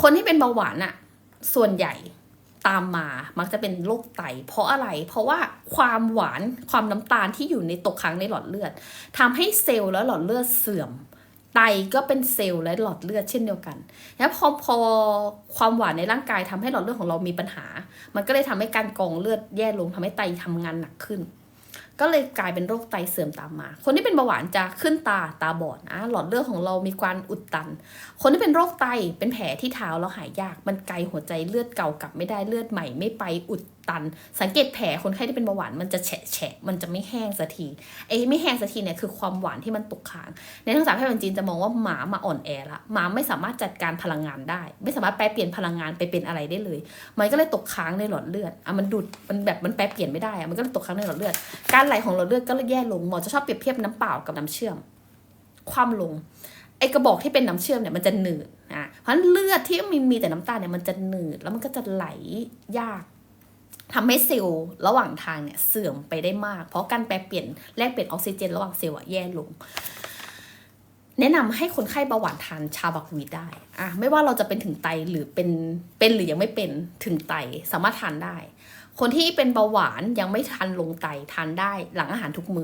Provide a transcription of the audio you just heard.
คนที่เป็นเบาหวานอะส่วนใหญ่ตามมามักจะเป็นโรคไต เพราะอะไร เพราะว่าความหวานความน้ำตาลที่อยู่ในตกค้างในหลอดเลือดทำให้เซลล์และหลอดเลือดเสื่อม ไตก็เป็นเซลล์และหลอดเลือดเช่นเดียวกัน แล้วพอพอความหวานในร่างกายทำให้หลอดเลือดของเรามีปัญหา มันก็เลยทำให้การกรองเลือดแย่ลงทำให้ไตทำงานหนักขึ้น ก็เลยกลายเป็นโรคไตเสื่อมตามมา คนที่เป็นเบาหวานจะขึ้นตาตาบอดนะหลอดเลือดของเรามีการอุดตัน คนที่เป็นโรคไตเป็นแผลที่เท้าเราหายยาก มันไกลหัวใจเลือดเก่ากลับไม่ได้เลือดใหม่ไม่ไปอุดตัน สังเกตแผลคนไข้ที่เป็นเบาหวานมันจะแฉะแฉะมันจะไม่แห้งสักทีไอ้ไม่แห้งสักทีเนี่ยคือความหวานที่มันตกค้าง ในทางสายแพทย์จีนจะมองว่าหมามาอ่อนแอละหมาไม่สามารถจัดการพลังงานได้ ไม่สามารถแปลเปลี่ยนพลังงานไปเป็นอะไรได้เลย มันก็เลยตกค้างในหลอดเลือดอะมันดูดมันแบบมันแปลเปลี่ยนไม่ได้อะมันก็เลยตกค้างในหลอดเลือดการไหลของหลอดเลือดก็เลยแย่ลงหมอจะชอบเปรียบเทียบน้ำเปล่ากับน้ำเชื่อม ความลงไอกระบอกที่เป็นน้ำเชื่อมเนี่ยมันจะหนืดอะเพราะฉะนั้นเลือดที่มีมีแต่น้ำตาลเนี่ยมันจะหนืดแล้วมันก็จะไหลยากทำให้เซลล์ระหว่างทางเนี่ยเสื่อมไปได้มาก เพราะการแปรเปลี่ยนแลกเปลี่ยนออกซิเจน ระหว่างเซลล์อะแย่ลง แนะนำให้คนไข้เบาหวานทานชาบักวีดได้อะไม่ว่าเราจะเป็นถึงไตหรือเป็นเป็นหรือยังไม่เป็นถึงไตสามารถทานได้ คนที่เป็นเบาหวานยังไม่ทานลงไตทานได้หลังอาหารทุกมื้อ